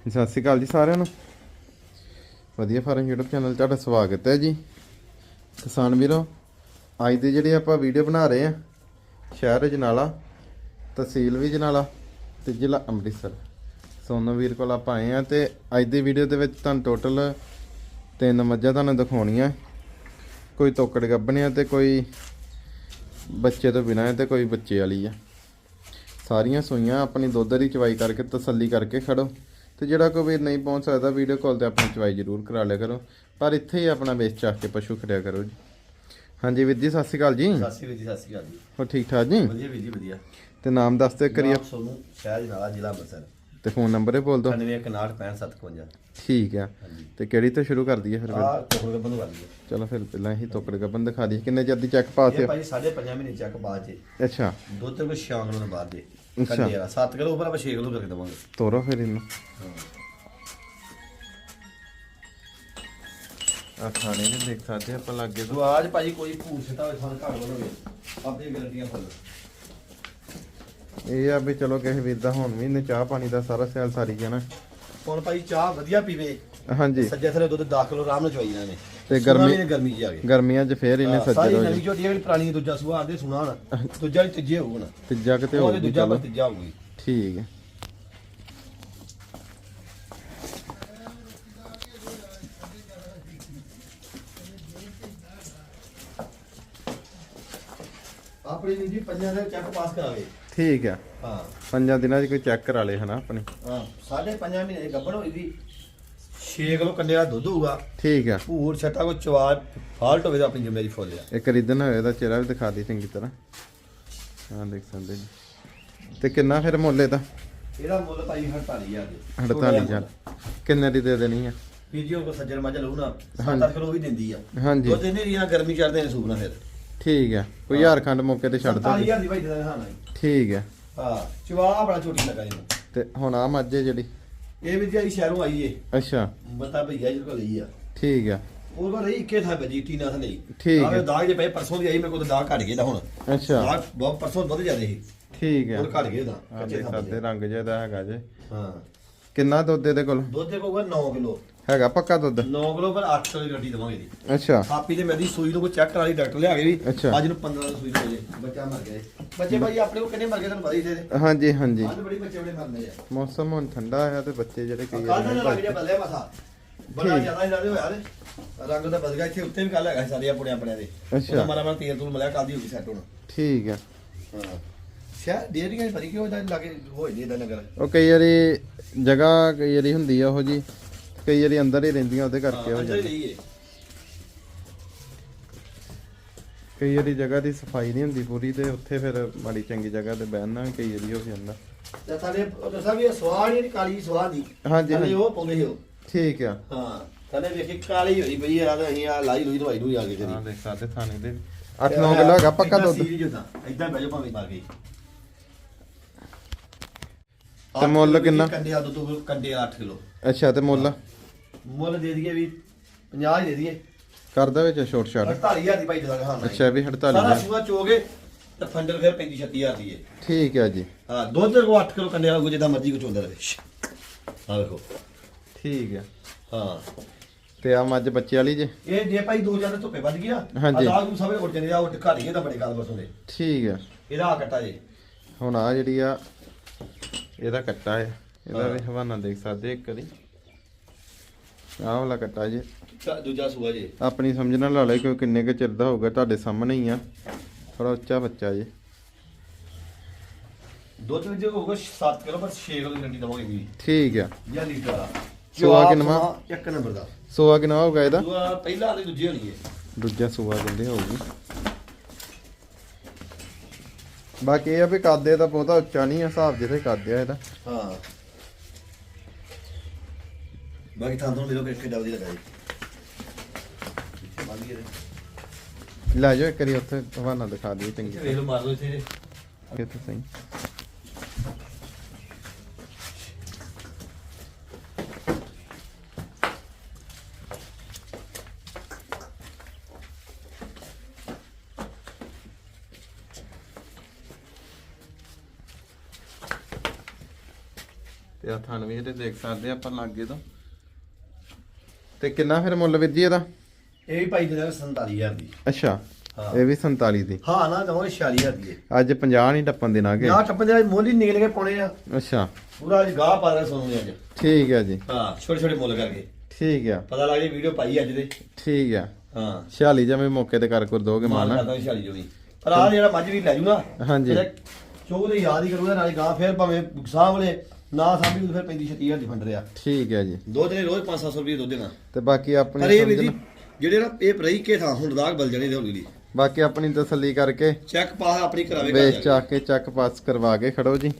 ਸਤਿ ਸ਼੍ਰੀ ਅਕਾਲ ਜੀ ਸਾਰਿਆਂ ਨੂੰ। ਵਧੀਆ ਫਾਰਮ YouTube ਚੈਨਲ ਤੁਹਾਡਾ ਸਵਾਗਤ ਹੈ ਜੀ। ਕਿਸਾਨ ਵੀਰੋ, ਅੱਜ ਦੀ ਜਿਹੜੀ ਆਪਾਂ ਵੀਡੀਓ ਬਣਾ ਰਹੇ ਆ ਸ਼ਹਿਰ ਜਨਾਲਾ, ਤਹਿਸੀਲ ਵੀ ਜਨਾਲਾ ਤੇ ਜ਼ਿਲ੍ਹਾ ਅੰਮ੍ਰਿਤਸਰ। ਸੋਨੂ ਵੀਰ ਕੋਲ ਆਪਾਂ ਆਏ ਆ ਤੇ ਅੱਜ ਦੀ ਵੀਡੀਓ ਦੇ ਵਿੱਚ ਤੁਹਾਨੂੰ ਟੋਟਲ ਤਿੰਨ ਮੱਝਾਂ ਤੁਹਾਨੂੰ ਦਿਖਾਉਣੀਆਂ। ਕੋਈ ਤੋਕੜ ਗੱਭਣਿਆ ਤੇ ਕੋਈ ਬੱਚੇ ਤੋਂ ਬਿਨਾਂ ਹੈ ਤੇ ਕੋਈ ਬੱਚੇ ਵਾਲੀ ਆ। ਸਾਰੀਆਂ ਸੂਈਆਂ ਆਪਣੀ ਦੁੱਧ ਦੀ ਚਵਾਈ ਕਰਕੇ ਤਸੱਲੀ ਕਰਕੇ ਖੜੋ। ਤੇ ਜਿਹੜਾ ਕੋਈ ਵੀਰ ਨਹੀਂ ਪਹੁੰਚ ਸਕਦਾ ਵੀਡੀਓ ਕਾਲ ਤੇ ਆਪਣੀ ਚਵਾਈ ਜ਼ਰੂਰ ਕਰਾ ਲਿਆ ਕਰੋ। ਪਰ ਇੱਥੇ ਹੀ ਆਪਣਾ ਵੇਚ ਚਾਹ ਕੇ ਪਸ਼ੂ ਖੜਿਆ ਕਰੋ ਜੀ। ਹਾਂਜੀ ਵੀਰ ਜੀ ਸਤਿ ਸ਼੍ਰੀ ਅਕਾਲ ਜੀ। ਸਤਿ ਸ਼੍ਰੀ ਅਕਾਲ ਜੀ ਸਤਿ ਸ਼੍ਰੀ ਅਕਾਲ ਜੀ। ਹੋ ਠੀਕ ਠਾਕ ਜੀ? ਵਧੀਆ ਵੀਰ ਜੀ ਵਧੀਆ। ਤੇ ਨਾਮ ਦੱਸ ਦਿਓ ਕਰੀਏ ਸੋਨੂੰ ਸ਼ਹਿਰ ਜਨਾਲਾ ਜ਼ਿਲ੍ਹਾ ਅੰਮ੍ਰਿਤਸਰ। ਤੇ ਫੋਨ ਨੰਬਰ ਹੀ ਬੋਲ ਦਿਓ। 916557 ਠੀਕ ਆ। ਤੇ ਕਿਹੜੀ ਤੋਂ ਸ਼ੁਰੂ ਕਰ ਦਈਏ ਫਿਰ? ਆ ਕੋਲ ਬੰਦ ਕਰ ਲਈਏ ਚਲੋ ਫਿਰ ਪਹਿਲਾਂ ਹੀ ਤੋਕੜ ਗੱਬਨ ਦਿਖਾ ਦਈਏ। ਕਿੰਨੇ ਚਿਰ ਦੀ ਚੈੱਕ ਪਾਸ ਇਹ ਹੈ ਭਾਈ ਸਾਢੇ ਪੰਜਾਂ ਮਹੀਨੇ ਚੱਕ ਬਾਅਦ ਚ ਅੱਛਾ। ਦੁੱਧ ਤੇ ਕੋਈ ਸ਼ਾਮ ਨੂੰ ਬਾਅਦ ਦੇ। ਕੰਡੇ ਵਾਲਾ 7 ਕਿਲੋ ਉੱਪਰ ਆਪਾਂ 6 ਕਿਲੋ ਕਰਕੇ ਦਵਾਂਗੇ। ਤੋਰੋ ਫਿਰ ਇਹਨੂੰ। ਆ ਖਾਣੇ ਨੇ ਦੇਖ ਸਕਦੇ ਆਪਾਂ ਲੱਗੇ। ਤੋ ਆਜ ਭਾਈ ਕੋਈ ਭੂਰ ਸਿੱਟਾ ਹੋਵੇ ਸਾਨੂੰ ਘਰ ਵੱਲ ਹੋਵੇ ਆਪਣੀ ਗਰੰਟੀਆਂ ਫੁੱਲ। ਇਹ ਆ ਵੀ ਚਲੋ ਕਿਸੇ ਵੀਰ ਦਾ ਹੁਣ ਵੀ ਨੇ ਚਾਹ ਪਾਣੀ ਦਾ ਸਾਰਾ ਸਿਆਲ ਸਾਰੀ ਗਿਆ ਨਾ ਹੁਣ ਭਾਈ ਚਾਹ ਵਧੀਆ ਪੀਵੇ। ਹਾਂਜੀ। ਸੱਜੇ ਥਲੇ ਦੁੱਧ 10 ਕਿਲੋ ਆਰਾਮ ਨਾਲ ਚਵਾਈ ਇਹਨਾਂ। ਨੇ ਤੇ ਗਰਮੀ- ਵੀ ਨੇ ਗਰਮੀ ਜੀ ਆ ਗਈ ਗਰਮੀਆਂ 'ਚ ਫੇਰ ਇਹਨੇ ਸੱਜੇ ਸਾਰੀ ਹੋ ਨਵੀਂ ਜੀ ਝੋਟੀ ਜਿਹੜੀ ਪੁਰਾਣੀ ਦੂਜਾ ਸੂਆ ਆਂਦੇ ਸੁਣਾ ਹੁਣ। ਦੂਜਾ ਵੀ ਤੀਜੇ ਹੋਊਗਾ ਨਾ ਤੀਜਾ ਕਿਤੇ ਉਹਦੇ ਦੂਜਾ ਚਲੋ। ਪਰ ਤੀਜਾ ਹੋਊਗੀ ਠੀਕ ਹੈ। ਆਪਣੀ ਨਿੱਜੀ ਪੰਜਾਂ ਦੇ ਚੈੱਕ ਪਾਸ ਕਰਾਵੇ ਠੀਕ ਆ ਹਾਂ। ਪੰਜਾਂ ਦਿਨਾਂ 'ਚ ਕੋਈ ਚੈੱਕ ਕਰਾ ਲੇ ਹਨਾ ਆਪਣੀ। ਹਾਂ ਸਾਢੇ ਪੰਜਾਂ ਮਹੀਨੇ ਦੀ ਗੱਭਣ ਹੋਈ ਦੀ 6 ਕਿਲੋ ਕੰਡੇ ਦਾ ਦੁੱਧ ਹੋਊਗਾ। ਠੀਕ ਆ। ਭੂਰ ਛੱਟਾ ਕੋ ਚਵਾਰ ਫਾਲਟ ਹੋਵੇ ਤਾਂ ਆਪਣੀ ਜ਼ਿੰਮੇਵਾਰੀ ਫੁੱਲ ਆ ਇੱਕ ਰਿਦਨ ਹੋਏ ਦਾ ਚਿਹਰਾ ਵੀ ਦਿਖਾ ਦੀ ਚੰਗੀ ਤਰ੍ਹਾਂ। ਹਾਂ ਦੇਖ ਸਕਦੇ ਜੀ ਤੇ ਕਿੰਨਾ ਫਿਰ ਮੁੱਲ ਇਹਦਾ? ਇਹਦਾ ਮੁੱਲ ਭਾਈ 48000 ਦੇ। 48000 ਕਿੰਨੇ ਦੀ ਦੇ ਦੇਣੀ ਆ? ਵੀਡੀਓ ਕੋ ਸੱਜਣ ਮੱਝ ਲਊ ਨਾ ਹਾਂਜੀ। 7 ਕਿਲੋ ਵੀ ਦਿੰਦੀ ਆ। ਹਾਂਜੀ। ਦੁੱਧ ਇਹਨੇ ਰੀਆਂ ਗਰਮੀ ਚੜਦੇ ਨੇ ਸੂਪਣਾ ਫਿਰ। ਠੀਕ ਆ। ਕੋਈ ਹਜ਼ਾਰ ਖੰਡ ਮੌਕੇ ਤੇ ਛੱਡ ਦੋ 48000 ਦੀ ਭਾਈ ਦੇ ਹਾਂ ਠੀਕ ਆ। ਹਾਂ ਚਵਾ ਬੜਾ ਛੋਟੀ ਲੱਗਾ ਇਹਨੂੰ। ਤੇ ਹੁਣ ਆ ਮੱਝ ਜਿਹੜੀ। ਇਹ ਵੀ ਜੀ ਸ਼ਹਿਰੋਂ ਆਈ ਏ। ਅੱਛਾ। ਬਤਾ ਭਈਆ ਜੀ ਕੋਲ ਲਈ ਆ। ਠੀਕ ਆ। ਉਹ ਵਾਰ ਇੱਕੇ ਥਾ ਬਜੀ ਟੀਨਾ ਥਲੇ ਠੀਕ ਆਵੇ। ਦਾਗ ਜੇ ਪਏ ਪਰਸੋਂ ਦੀ ਆਈ ਮੇਰੇ ਕੋਲ ਦਾਗ ਘਟ ਗਏ ਦਾ ਹੁਣ। ਅੱਛਾ। ਦਾਗ ਬਹੁਤ ਪਰਸੋਂ ਵੱਧ ਜਾਂਦੇ ਸੀ। ਠੀਕ ਆ। ਹੁਣ ਘਟ ਗਏ ਦਾ ਕੱਚੇ ਥਾਂ ਰੰਗ ਜਿਹਾ ਦਾ ਹੈਗਾ ਜੇ। ਹਾਂ। ਕਿੰਨਾ ਦੁੱਧ ਇਹਦੇ ਕੋਲ? ਦੁੱਧ ਦੇ ਕੋਲ 9 ਕਿਲੋ। ਹੈਗਾ ਪੱਕਾ ਦੁੱਧ? 9 ਕਿਲੋ ਪਰ 8 ਕਿਲੋ ਦੀ ਗੱਡੀ ਦਵਾਂਗੇ ਜੀ। ਅੱਛਾ। ਥਾਪੀ ਤੇ ਮੇਰੀ ਸੂਈ ਨੂੰ ਕੋਈ ਚੈੱਕ ਕਰਾ ਲਈ ਡਾਕਟਰ ਲਿਆ ਕੇ ਵੀ। ਅੱਛਾ। ਅੱਜ ਨੂੰ 15 ਦੀ ਸੂਈ ਹੋ। ਜੇ ਬੱਚਾ ਮਰ ਗਿਆ ਜੀ। ਬੱਚੇ ਭਾਈ ਆਪਣੇ ਕੋਲ ਕਿੰਨੇ ਮਰ ਗਏ ਤੁਹਾਨੂੰ ਪਤਾ ਹੀ ਤੇ ਹਾਂਜੀ ਹਾਂਜੀ। ਅੱਜ ਬੜੀ ਬੱਚੇ ਬੜੇ ਮਰਨੇ ਆ। ਮੌਸਮ ਹੁਣ ਠੰਡਾ ਆ ਤੇ ਬੱਚੇ ਜਿਹੜੇ ਕਈ ਕੱਲ ਤਾਂ ਲੱਗ ਵਾਰੀ ਜਾ ਬੱਲੇ ਮਸਾ। ਬੜਾ ਠੀਕ। ਜ਼ਿਆਦਾ ਇਹਨਾਂ ਦੇ ਹੋਇਆ ਤੇ। ਰੰਗ ਤਾਂ ਬਦਲ ਗਿਆ। ਇੱਥੇ ਉੱਤੇ ਵੀ ਕੱਲ ਹੈਗਾ ਸੀ ਸਾਰੇ ਆਪਣੇ ਆਪਣੇ ਦੇ। ਅੱਛਾ। ਉਹਦਾ ਮਾਰਾ ਮਾਰਾ ਤੇਲ ਤੂਲ ਮਿਲਿਆ ਕੱਲ ਦੀ ਹੋ ਗਈ ਸੈੱਟ ਹੁਣ। ਠੀਕ ਆ ਹਾਂ। ਪਤਾ ਕਿਉਂ ਲੱਗੇ ਨਗਰ। ਉਹ ਕਈ ਵਾਰੀ ਜਗ੍ਹਾ ਕਈ ਵਾਰੀ ਹੁੰਦੀ ਆ ਉਹ ਜੀ ਕਈ ਵਾਰੀ ਅੰਦਰ ਹੀ ਰਹਿੰਦੀਆਂ ਉਹਦੇ ਕਰਕੇ ਹੋ ਜਾਂਦੀ। ਰਹੀ ਕਈ ਵਾਰੀ ਜਗ੍ਹਾ ਦੀ ਸਫ਼ਾਈ ਨਹੀਂ ਹੁੰਦੀ ਪੂਰੀ ਤੇ ਉੱਥੇ ਫਿਰ ਮਾੜੀ ਚੰਗੀ ਜਗ੍ਹਾ ਤੇ ਬਹਿਣਾ ਵੀ ਕਈ ਵਾਰੀ ਹੋ ਜਾਂਦਾ। ਤੇ ਸਾਡੇ ਦੱਸਾਂ ਵੀ ਇਹ ਸਵਾਦ ਨਹੀਂ ਕਾਲੀ ਸਵਾਦ ਦੀ। ਹਾਂਜੀ, ਹਾਂਜੀ। ਉਹ ਪਾਉਂਦੇ ਸੀ ਉਹ। ਠੀਕ ਆ। ਹਾਂ ਥੱਲੇ ਵੇਖੀ ਕਾਲੀ ਹੋਈ ਪਈ ਆ ਤੇ ਅਸੀਂ ਆ ਲਾਈ ਲੋਈ ਦਵਾਈ ਨੂੰ ਆ ਕੇ ਹਾਂ ਕਰੀ ਦੇਖ ਸਕਦੇ ਥਾਣੇ ਦੇ 8-9 ਕਿਲੋ ਹੈਗਾ ਪੱਕਾ ਦੁੱਧ। ਇਦਾਂ ਬਹਿ ਜਾ ਭਾਵੇਂ ਮਾਰ ਗਈ ਤੇ ਮੁੱਲ ਕਿੰਨਾ? ਕੰਡੇ ਆ ਦੁੱਧ ਕੰਡੇ 8 ਕਿਲੋ। ਅੱਛਾ ਤੇ ਮੁੱਲ? ਮੁੱਲ ਦੇ ਦਈਏ ਵੀ 50 ਦੇ ਦਈਏ। ਕਰਦਾ ਵਿੱਚ ਛੋਟ ਛਾਟ 48000 ਦੀ ਭਾਈ ਦੇ ਦਾਂਗੇ ਹਾਂ ਅੱਛਾ ਵੀ 48 ਸਾਰਾ। ਸੂਆ ਚੋਗੇ ਤੇ ਫੰਡਰ ਫਿਰ 35 36000 ਦੀ ਏ। ਠੀਕ ਆ ਜੀ। ਹਾਂ ਦੁੱਧ ਕੋ 8 ਕਿਲੋ ਕੰਡੇ ਵਾਲਾ ਜਿੱਦਾਂ ਮਰਜ਼ੀ ਕੋ ਚੋਂਦਾ ਰਹੇ ਹਾਂ ਵੇਖੋ। ਠੀਕ ਆ। ਹਾਂ। ਤੇ ਆ ਮੱਝ ਬੱਚੇ ਵਾਲੀ ਜੇ? ਇਹ ਜੇ ਭਾਈ ਦੋ ਜਣੇ ਧੁੱਪੇ ਵੱਜ ਗਿਆ ਹਾਂਜੀ। ਆਹ ਨੂੰ ਸਭੇ ਉੱਡ ਜਾਂਦੇ ਆ ਉਹ ਹੀ ਤਾਂ ਬੜੇ ਗੱਲ ਬਸੋਂ ਦੇ ਠੀਕ ਆ। ਇਹਦਾ ਆ ਕੱਟਾ ਜੇ। ਹੁਣ ਆ ਜਿਹੜੀ ਆ ਇਹਦਾ ਕੱਟਾ ਹੈ। ਇਹਦਾ। ਵੀ ਹਵਾਨਾ ਦੇਖ ਸਕਦੇ ਇੱਕ ਵਾਰੀ। ਆਹ ਵਾਲਾ ਕੱਟਾ ਜੀ। ਤਾਂ ਦੂਜਾ ਸੂਆ ਜੇ। ਆਪਣੀ ਸਮਝ ਨਾਲ ਲਾ ਲਓ ਕਿ ਕਿੰਨੇ ਕੁ ਚਿਰ ਦਾ ਹੋਊਗਾ ਤੁਹਾਡੇ ਸਾਹਮਣੇ ਹੀ ਆ। ਥੋੜਾ ਉੱਚਾ ਬੱਚਾ ਜੀ। ਦੁੱਧ ਵਿੱਚ ਹੋਊਗਾ 7 ਕਿਲੋ ਪਰ 6 ਕਿਲੋ ਦੀ ਗੰਡੀ ਦਵਾਂਗੇ ਵੀ ਠੀਕ ਆ। ਜਾਂ ਲੀਟਰ ਵਾਲਾ ਸੂਆ? ਸੂਆ ਇੱਕ ਨੰਬਰ ਦਾ। ਸੋਆ ਕਿੰਨਾ ਹੋਊਗਾ ਇਹਦਾ? ਪਹਿਲਾ ਤੇ ਦੂਜੀ ਹੋਣੀ ਹੈ। ਦੂਜਾ ਸੂਆ ਕਹਿੰਦੇ ਹੋਊਗੀ। ਬਾਕੀ ਇਹ ਆ ਵੀ ਕਾਦੇ ਦਾ ਬਹੁਤਾ ਉੱਚਾ ਨਹੀਂ ਆ ਹਿਸਾਬ ਜਿਹਦੇ ਕਾਦੇ ਆ ਇਹਦਾ ਹਾਂ। ਬਾਕੀ ਥਾਂ ਤੋਂ ਕਿ ਕਿੱਡਾ ਵਧੀਆ ਲੱਗਾ ਜੀ। ਲੈ ਜਾਓ ਇੱਕ ਵਾਰੀ ਉੱਥੇ ਹਵਾਨਾ ਦਿਖਾ ਦਿਓ ਚੰਗੀ ਵੇਖ ਲਓ ਮਾਰ ਲਓ ਇੱਥੇ। ਤਰ੍ਹਾਂ। ਕਿਤੇ ਸਹੀ। ਤੇ ਆ ਥਣ ਵੀ ਜਿਹੜੇ ਦੇਖ ਸਕਦੇ ਆ ਆਪਾਂ ਲਾਗੇ ਤੋਂ। ਤੇ ਕਿੰਨਾ ਫਿਰ ਮੁੱਲ ਵੀਰ ਜੀ ਇਹਦਾ? ਇਹ ਵੀ ਭਾਈ ਦੇ 47000 ਦੀ। ਅੱਛਾ ਹਾਂ। ਇਹ ਵੀ 47 ਦੀ। ਹਾਂ ਨਾ ਦਵਾਂਗੇ 46000 ਦੀ ਅੱਜ 50 ਨਹੀਂ ਟੱਪਣ ਦੇਣਾਗੇ ਨਾ ਟੱਪੇ ਦੇ ਮੁੱਲ ਨਿਕਲ ਕੇ ਪਾਉਣੇ ਆ। ਅੱਛਾ। ਪੂਰਾ ਅੱਜ ਗਾਹ ਪਾ ਰਿਹਾ ਸੋਨੂੰ ਅੱਜ। ਠੀਕ ਹੈ ਜੀ। ਹਾਂ ਛੋਟੇ ਛੋਟੇ ਮੁੱਲ ਕਰਕੇ। ਠੀਕ ਆ। ਪਤਾ ਲੱਗ ਜੇ ਵੀਡੀਓ ਪਾਈ ਅੱਜ ਦੇ। ਠੀਕ ਆ। ਹਾਂ। 46 ਜਮੇ ਮੌਕੇ ਤੇ ਕਰ ਕਰ ਦੋਗੇ ਮਾਨ ਮਾਨ ਕਰਦਾ 46 ਜੋ ਵੀ ਪਰ ਆ ਜਿਹੜਾ ਮੱਝ ਵੀ ਲੈ ਜੂ ਨਾ ਹਾਂਜੀ। ਚੋਗ ਦੇ ਯਾਦ ਹੀ ਕਰੂਗਾ ਨਾਲੇ ਗਾਂ ਫੇਰ ਭਾਵੇਂ ਸਾਹ ਵਾਲੇ ਨਾ ਸਾਂਭੀ ਫਿਰ 35 36000 ਦੀ ਫੰਡ ਰਿਆ ਠੀਕ ਹੈ ਜੀ। ਦੁੱਧ ਨੇ ਰੋਜ਼ 5-700 ਰੁਪਏ ਦੁੱਧ ਦੇਣਾ। ਤੇ ਬਾਕੀ ਪਰ ਆਪਣੀ ਇਹ ਵੀ ਜੀ ਜਿਹੜੇ ਨਾ ਇਹ ਰਹੀ ਕੇ ਥਾਂ ਹੁਣ ਰਾਗ ਬਲ ਜਾਣੇ ਦੇ ਹੌਲੀ ਬਾਕੀ ਆਪਣੀ ਤਸੱਲੀ ਕਰਕੇ ਚੈੱਕ ਪਾ ਆਪਣੀ ਕਰਾਵੇ ਵੇਚ ਚਾ ਕੇ ਚੱਕ ਪਾਸ ਕਰਵਾ ਕੇ ਖੜੋ ਜੀ।